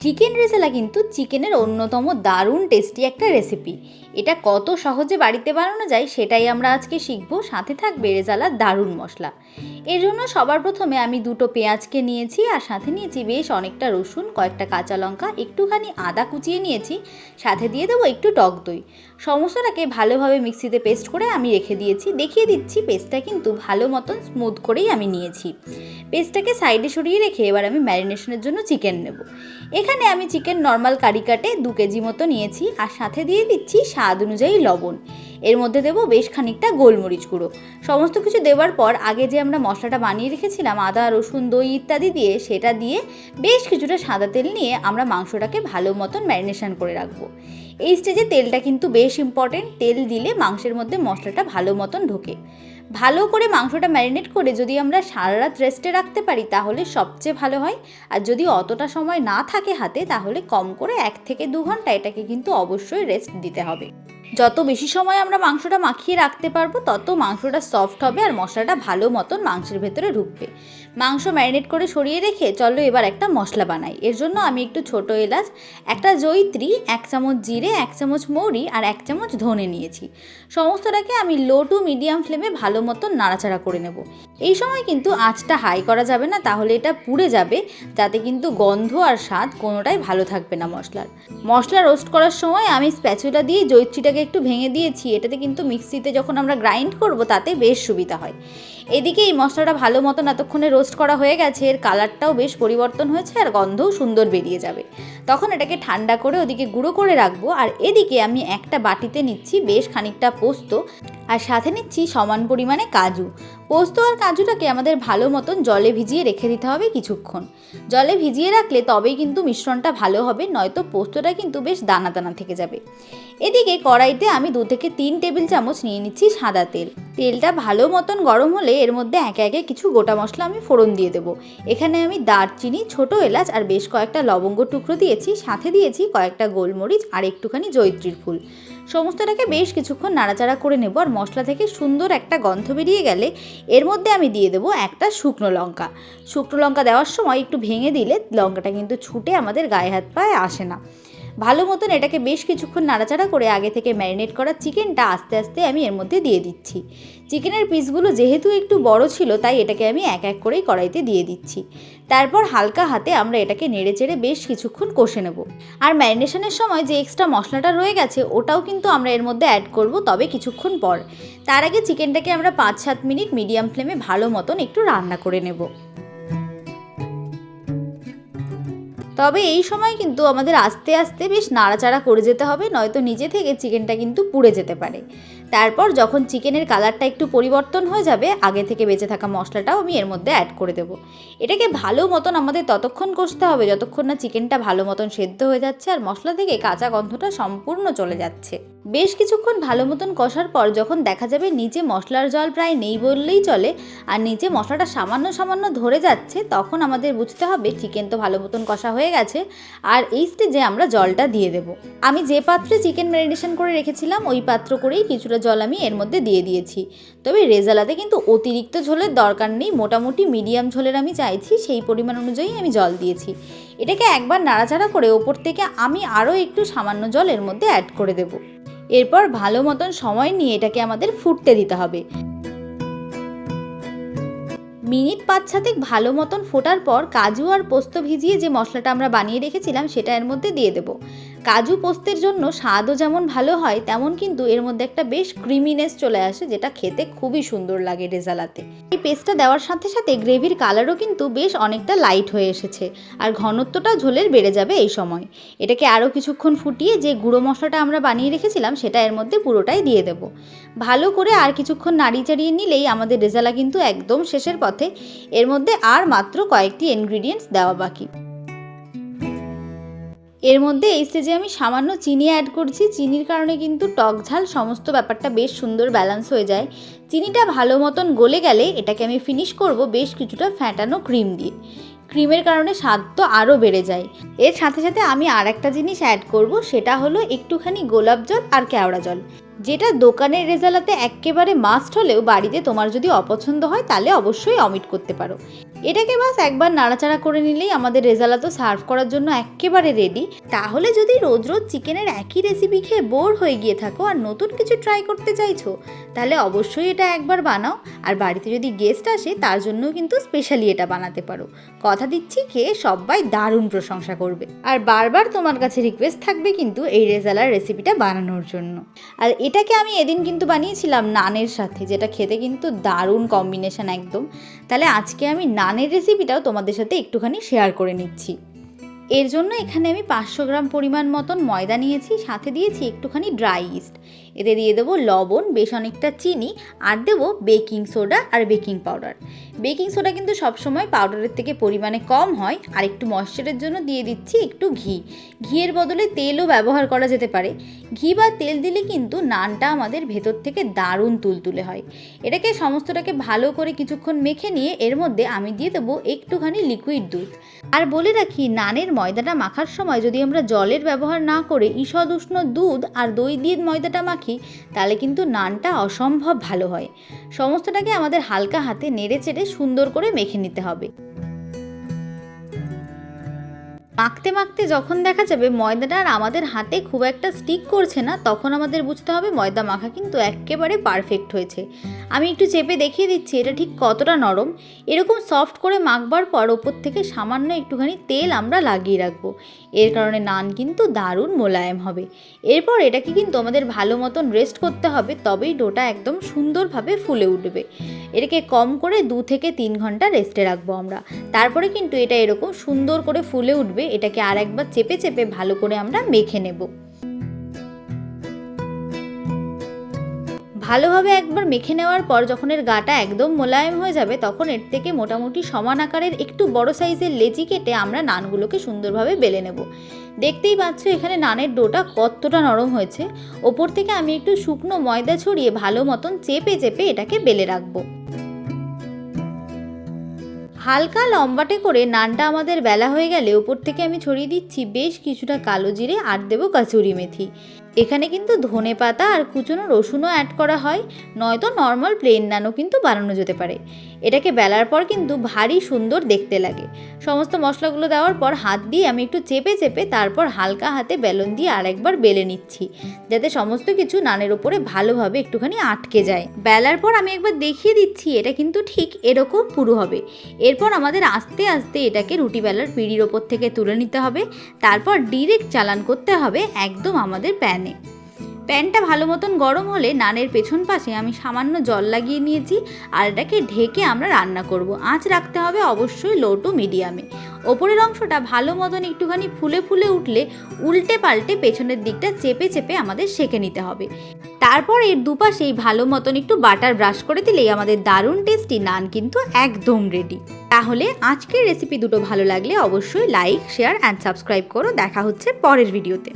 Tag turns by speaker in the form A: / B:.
A: Chicken রেসেলা কিন্তু চিকেনের অন্যতম দারুণ টেস্টি একটা রেসিপি এটা কত সহজে বাড়িতে বানানো যায় সেটাই আমরা আজকে শিখব। সাথে থাকবে রেজালার দারুণ মশলা। এর জন্য সবার প্রথমে আমি দুটো পেঁয়াজকে নিয়েছি আর সাথে নিয়েছি বেশ অনেকটা রসুন, কয়েকটা কাঁচা লঙ্কা, একটুখানি আদা কুচিয়ে নিয়েছি, সাথে দিয়ে দেবো একটু টক দই। সমস্তটাকে ভালোভাবে মিক্সিতে পেস্ট করে আমি রেখে দিয়েছি। দেখিয়ে দিচ্ছি পেস্টটা কিন্তু ভালো মতন স্মুথ করেই আমি নিয়েছি। পেস্টটাকে সাইডে সরিয়ে রেখে এবার আমি ম্যারিনেশনের জন্য চিকেন নেব। এখানে আমি চিকেন নর্মাল কারি কাটে দু কেজি মতো নিয়েছি আর সাথে দিয়ে দিচ্ছি স্বাদ অনুযায়ী লবণ। এর মধ্যে দেবো বেশ খানিকটা গোলমরিচ গুঁড়ো। সমস্ত কিছু দেওয়ার পর আগে যে আমরা মশলাটা বানিয়ে রেখেছিলাম, আদা, রসুন, দই ইত্যাদি দিয়ে, সেটা দিয়ে বেশ কিছুটা সাদা তেল নিয়ে আমরা মাংসটাকে ভালো মতন ম্যারিনেশন করে রাখব। এই স্টেজে তেলটা কিন্তু বেশ ইম্পর্টেন্ট তেল দিলে মাংসের মধ্যে মশলাটা ভালো মতন ঢোকে। ভালো করে মাংসটা ম্যারিনেট করে যদি আমরা সারা রাত রেস্টে রাখতে পারি, তাহলে সবচেয়ে ভালো হয়। আর যদি অতটা সময় না থাকে হাতে, তাহলে কম করে এক থেকে দু ঘণ্টা এটাকে কিন্তু অবশ্যই রেস্ট দিতে হবে। যত বেশি সময় আমরা মাংসটা মাখিয়ে রাখতে পারব, তত মাংসটা সফট হবে আর মশলাটা ভালো মতন মাংসের ভেতরে ঢুকবে। মাংস ম্যারিনেট করে সরিয়ে রেখে চলো এবার একটা মশলা বানাই। এর জন্য আমি একটু ছোট এলাচ, একটা জৈত্রী এক চামচ জিরে, এক চামচ মৌরি আর এক চামচ ধনে নিয়েছি। সমস্তটাকে আমি লো টু মিডিয়াম ফ্লেমে ভালো মতন নাড়াচাড়া করে নেব। এই সময় কিন্তু আঁচটা হাই করা যাবে না, তাহলে এটা পুড়ে যাবে। যাতে কিন্তু গন্ধ আর স্বাদ কোনোটাই ভালো থাকবে না মশলার। মশলা রোস্ট করার সময় আমি স্প্যাচুলা দিয়ে জৈত্রীটাকে একটু ভেঙে দিয়েছি, এটাতে কিন্তু মিক্সিতে যখন আমরা গ্রাইন্ড করব, তাতে বেশ সুবিধা হয়। এদিকে এই মশলাটা ভালো মতন এতক্ষণে রোস্ট করা হয়ে গেছে, এর কালারটাও বেশ পরিবর্তন হয়েছে আর গন্ধও সুন্দর বেরিয়ে যাবে। তখন এটাকে ঠান্ডা করে ওদিকে গুঁড়ো করে রাখব আর এদিকে আমি একটা বাটিতে নিচ্ছি বেশ খানিকটা পোস্ত আর সাথে নিচ্ছি সমান পরিমাণে কাজু। পোস্ত আর কাজুটাকে আমাদের ভালো মতন জলে ভিজিয়ে রেখে দিতে হবে কিছুক্ষণ। জলে ভিজিয়ে রাখলে তবেই কিন্তু মিশ্রণটা ভালো হবে, নয়তো পোস্তটা কিন্তু বেশ দানা দানা থেকে যাবে। এদিকে কড়াইতে আমি দু থেকে তিন টেবিল চামচ নিয়ে নিচ্ছি সাদা তেল। তেলটা ভালো মতন গরম হলে এর মধ্যে একে একে কিছু গোটা মশলা আমি ফোড়ন দিয়ে দেবো। এখানে আমি দারচিনি, ছোট এলাচ আর বেশ কয়েকটা লবঙ্গ টুকরো দিয়েছি, সাথে দিয়েছি কয়েকটা গোলমরিচ আর একটুখানি জৈত্রীর ফুল। সমস্তটাকে বেশ কিছুক্ষণ নাড়াচাড়া করে নেব আর মশলা থেকে সুন্দর একটা গন্ধ বেরিয়ে গেলে এর মধ্যে আমি দিয়ে দেবো একটা শুকনো লঙ্কা। শুকনো লঙ্কা দেওয়ার সময় একটু ভেঙে দিলে লঙ্কাটা কিন্তু ছুটে আমাদের গায়ে হাত পায়ে আসে না। ভালো মতন এটাকে বেশ কিছুক্ষণ নাড়াচাড়া করে আগে থেকে ম্যারিনেট করা চিকেনটা আস্তে আস্তে আমি এর মধ্যে দিয়ে দিচ্ছি। চিকেনের পিসগুলো যেহেতু একটু বড় ছিল, তাই এটাকে আমি এক এক করেই কড়াইতে দিয়ে দিচ্ছি। তারপর হালকা হাতে আমরা এটাকে নেড়ে চেড়ে বেশ কিছুক্ষণ কষে নেব। আর ম্যারিনেশনের সময় যে এক্সট্রা মশলাটা রয়ে গেছে, ওটাও কিন্তু আমরা এর মধ্যে অ্যাড করব তবে কিছুক্ষণ পর। তার আগে চিকেনটাকে আমরা পাঁচ সাত মিনিট মিডিয়াম ফ্লেমে ভালো মতন একটু রান্না করে নেব। তবে এই সময় কিন্তু আমাদের আস্তে আস্তে বেশ নাড়াচাড়া করে যেতে হবে, নয়তো নিজে থেকে চিকেনটা কিন্তু পুড়ে যেতে পারে। তারপর যখন চিকেনের কালারটা একটু পরিবর্তন হয়ে যাবে, আগে থেকে বেঁচে থাকা মশলাটাও আমি এর মধ্যে অ্যাড করে দেবো। এটাকে ভালো মতন আমাদের ততক্ষণ কষতে হবে, যতক্ষণ না চিকেনটা ভালো মতন সেদ্ধ হয়ে যাচ্ছে আর মশলা থেকে কাঁচা গন্ধটা সম্পূর্ণ চলে যাচ্ছে। বেশ কিছুক্ষণ ভালো মতন কষার পর যখন দেখা যাবে নিচে মশলার জল প্রায় নেই বললেই চলে আর নিচে মশলাটা সামান্য সামান্য ধরে যাচ্ছে, তখন আমাদের বুঝতে হবে চিকেন তো ভালো মতন কষা হয়ে গেছে আর এই স্টেজে আমরা জলটা দিয়ে দেব। আমি যে পাত্রে চিকেন ম্যারিনেশন করে রেখেছিলাম, ওই পাত্র করেই কিছুটা জল আমি এর মধ্যে দিয়ে দিয়েছি। তবে রেজালাতে কিন্তু অতিরিক্ত ঝোলের দরকার নেই, মোটামুটি মিডিয়াম ঝোলের আমি চাইছি, সেই পরিমাণ অনুযায়ী আমি জল দিয়েছি। এটাকে একবার নাড়াচাড়া করে ওপর থেকে আমি আরও একটু সামান্য জল এর মধ্যে অ্যাড করে দেবো। এরপর ভালো মতন সময় নিয়ে এটাকে আমাদের ফুটতে দিতে হবে। মিনিট পাঁচ সাতেক ভালো মতন ফোটার পর কাজু আর পোস্ত ভিজিয়ে যে মশলাটা আমরা বানিয়ে রেখেছিলাম, সেটা এর মধ্যে দিয়ে দেবো। কাজু পোস্তের জন্য স্বাদও যেমন ভালো হয়, তেমন কিন্তু এর মধ্যে একটা বেশ ক্রিমিনেস চলে আসে, যেটা খেতে খুবই সুন্দর লাগে রেজালাতে। এই পেস্টটা দেওয়ার সাথে সাথে গ্রেভির কালারও কিন্তু বেশ অনেকটা লাইট হয়ে এসেছে, আর ঘনত্বটা ঝোলের বেড়ে যাবে এই সময়। এটাকে আরও কিছুক্ষণ ফুটিয়ে যে গুঁড়ো মশলাটা আমরা বানিয়ে রেখেছিলাম, সেটা এর মধ্যে পুরোটাই দিয়ে দেবো। ভালো করে আর কিছুক্ষণ নাড়িয়ে চাড়িয়ে নিলেই আমাদের রেজালা কিন্তু একদম শেষের পথে। এর মধ্যে আর মাত্র কয়েকটি ইনগ্রিডিয়েন্টস দেওয়া বাকি। এর মধ্যে এই স্টেজে আমি সামান্য চিনি অ্যাড করছি। চিনির কারণে কিন্তু টক ঝাল সমস্ত ব্যাপারটা বেশ সুন্দর ব্যালেন্স হয়ে যায়। চিনিটা ভালো মতন গলে গেলে এটাকে আমি ফিনিশ করব বেশ কিছুটা ফ্যাটানো ক্রিম দিয়ে। ক্রিমের কারণে স্বাদ তো আরও বেড়ে যায়। এর সাথে সাথে আমি আর একটা জিনিস অ্যাড করব, সেটা হলো একটুখানি গোলাপ জল আর কেওড়া জল। যেটা দোকানের রেজালাতে একেবারে মাস্ট হলেও বাড়িতে তোমার যদি অপছন্দ হয়, তাহলে অবশ্যই অমিট করতে পারো। এটাকে বাস একবার নাড়াচাড়া করে নিলেই আমাদের রেজালা তো সার্ভ করার জন্য একেবারে রেডি তাহলে যদি রোজ রোজ চিকেনের একই রেসিপি খেয়ে বোর হয়ে গিয়ে থাকো আর নতুন কিছু ট্রাই করতে চাইছো, তাহলে অবশ্যই এটা একবার বানাও। আর বাড়িতে যদি গেস্ট আসে, তার জন্য কিন্তু স্পেশালি এটা বানাতে পারো। কথা দিচ্ছি, খেয়ে সবাই দারুণ প্রশংসা করবে। আর বারবার তোমার কাছে রিকোয়েস্ট থাকবে কিন্তু এই রেজালার রেসিপিটা বানানোর জন্য। আর এটাকে আমি এদিন কিন্তু বানিয়েছিলাম নানের সাথে, যেটা খেতে কিন্তু দারুণ কম্বিনেশান একদম। তাহলে আজকে আমি নানের রেসিপিটাও তোমাদের সাথে একটুখানি শেয়ার করে নিচ্ছি। এর জন্য এখানে আমি পাঁচশো গ্রাম পরিমাণ মতন ময়দা নিয়েছি, সাথে দিয়েছি একটুখানি ড্রাই ইস্ট এতে দিয়ে দেবো লবণ, বেশ অনেকটা চিনি, আর দেবো বেকিং সোডা আর বেকিং পাউডার। বেকিং সোডা কিন্তু সবসময় পাউডারের থেকে পরিমাণে কম হয়, আর একটু ময়শ্চারের জন্য দিয়ে দিচ্ছি একটু ঘি। ঘিয়ের বদলে তেলও ব্যবহার করা যেতে পারে। ঘি বা তেল দিলে কিন্তু নানটা আমাদের ভেতর থেকে দারুণ তুলতুলে হয়। এটাকে সমস্তটাকে ভালো করে কিছুক্ষণ মেখে নিয়ে এর মধ্যে আমি দিয়ে দেবো একটুখানি লিকুইড দুধ। আর বলে রাখি, নানের ময়দাটা মাখার সময় যদি আমরা জলের ব্যবহার না করে ঈষদ উষ্ণ দুধ আর দই দিয়ে ময়দাটা মাখি তাহলে কিন্তু নানটা অসম্ভব ভালো হয়। সমস্তটাকে আমাদের হালকা হাতে নেড়ে চেড়ে সুন্দর করে মেখে নিতে হবে। মাখতে মাখতে যখন দেখা যাবে ময়দাটা আর আমাদের হাতে খুব একটা স্টিক করছে না, তখন আমাদের বুঝতে হবে ময়দা মাখা কিন্তু একেবারে পারফেক্ট হয়েছে। আমি একটু চেপে দেখিয়ে দিচ্ছি এটা ঠিক কতটা নরম। এরকম সফট করে মাখবার পর ওপর থেকে সামান্য একটুখানি তেল আমরা লাগিয়ে রাখব। এর কারণে নান কিন্তু দারুণ মোলায়েম হবে। এরপর এটাকে কিন্তু আমাদের ভালো মতন রেস্ট করতে হবে, তবেই ডোটা একদম সুন্দরভাবে ফুলে উঠবে। এটাকে কম করে দু থেকে তিন ঘণ্টা রেস্টে রাখব আমরা। তারপরে কিন্তু এটা এরকম সুন্দর করে ফুলে উঠবে এটাকে আর একবার চেপে চেপে ভালো করে আমরা মেখে নেব। ভালোভাবে একবার মেখে নেওয়ার পর যখন এর গাটা একদম মোলায়েম হয়ে যাবে, তখন এর থেকে মোটামুটি সমান আকারের একটু বড় সাইজের লেচি কেটে আমরা নানগুলোকে সুন্দরভাবে বেলে নেব। দেখতেই পাচ্ছ এখানে নানের ডোটা কতটা নরম হয়েছে। ওপর থেকে আমি একটু শুকনো ময়দা ছড়িয়ে ভালো মতন চেপে চেপে এটাকে বেলে রাখব। হালকা লম্বাটে করে নানটা আমাদের বেলা হয়ে গেলে ওপর থেকে আমি ছড়িয়ে দিচ্ছি বেশ কিছুটা কালো জিরে আর দেবো কাচুরি মেথি। এখানে কিন্তু ধনে পাতা আর কুচনো রসুনও অ্যাড করা হয়, নয়তো নর্মাল প্লেন নানও কিন্তু বানানো যেতে পারে। এটাকে বেলার পর কিন্তু ভারী সুন্দর দেখতে লাগে। সমস্ত মশলাগুলো দেওয়ার পর হাত দিয়ে আমি একটু চেপে চেপে তারপর হালকা হাতে বেলন দিয়ে আরেকবার বেলে নিচ্ছি, যাতে সমস্ত কিছু নানের ওপরে ভালোভাবে একটুখানি আটকে যায়। বেলার পর আমি একবার দেখিয়ে দিচ্ছি, এটা কিন্তু ঠিক এরকম পুরো হবে। এরপর আমাদের আস্তে আস্তে এটাকে রুটি বেলার পিঁড়ির ওপর থেকে তুলে নিতে হবে। তারপর ডিরেক্ট চালান করতে হবে একদম আমাদের প্যানে প্যানটা ভালো মতন গরম হলে নানের পেছন পাশে আমি সামান্য জল লাগিয়ে নিয়েছি, আর এটাকে ঢেকে আমরা রান্না করব। আঁচ রাখতে হবে অবশ্যই লো টু মিডিয়ামে। ওপরের অংশটা ভালো মতন একটুখানি ফুলে ফুলে উঠলে উল্টে পাল্টে পেছনের দিকটা চেপে চেপে আমাদের সেঁকে নিতে হবে। তারপর এর দুপাশেই ভালো মতন একটু বাটার ব্রাশ করে দিলেই আমাদের দারুণ টেস্টি নান কিন্তু একদম রেডি তাহলে আজকের রেসিপি দুটো ভালো লাগলে অবশ্যই লাইক শেয়ার অ্যান্ড সাবস্ক্রাইব করো। দেখা হচ্ছে পরের ভিডিওতে